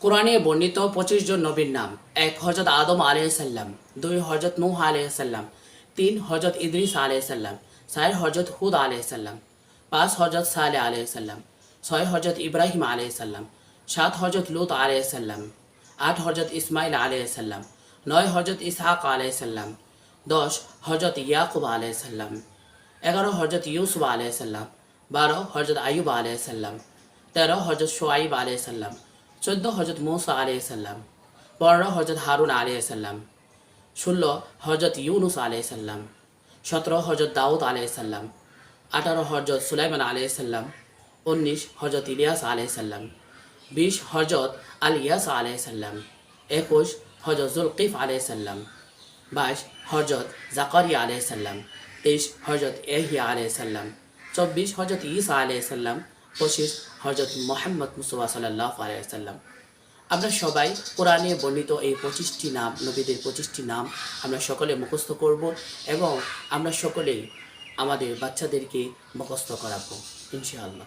কোরআনে বর্ণিত পঁচিশ জন নবীর নাম এক হজরত আদম আলাইসাল্লাম দুই হজরত নূহ আলাইসাল্লাম তিন হজরত ইদ্রিস আলাইসাল্লাম চার হজরত হুদ আলাইসাল্লাম পাঁচ হজরত সালে আলাইসাল্লাম ছয় হজরত ইব্রাহিম আলাইসাল্লাম সাত হজরত লুত আলাইসাল্লাম আট হজরত ইসমাইল আলাইসাল্লাম নয় হজরত ইসহাক আলাইসাল্লাম দশ হজরত ইয়াকুব আলাইসাল্লাম এগারো হজরত ইউসুফ আলাইসাল্লাম বারো হজরত আয়ুব আলাইসাল্লাম তেরো হজরত সোয়াইব আলাইসাল্লাম চোদ্দ হজরত মৌসা আলাইসাল্লাম পনেরো হজরত হারুন আলাইসাল্লাম ষোলো হজরত ইউনুস আলাইসাল্লাম সতেরো হজরত দাউদ আলাইসাল্লাম আঠারো হজরত সুলাইমান আলাইসাল্লাম উনিশ হজরত ইলিয়াস আলাইসাল্লাম বিশ হজরত আল ইয়াস একুশ হজরত জুলকিফ আলাইসাল্লাম বাইশ হজরত জাকারিয়া আলাইসাল্লাম তেইশ হজরত এহিয়া আলাইসাল্লাম চব্বিশ হজরত ঈসা আলাইসাল্লাম পঁচিশ হজরত মোহাম্মদ মুস্তফা সাল্লাহ আলাইসাল্লাম আমরা সবাই কোরআনে বর্ণিত এই পঁচিশটি নাম, নবীদের পঁচিশটি নাম আমরা সকলে মুখস্থ করব এবং আমরা সকলেই আমাদের বাচ্চাদেরকে মুখস্থ করাবো, ইনশাআল্লাহ।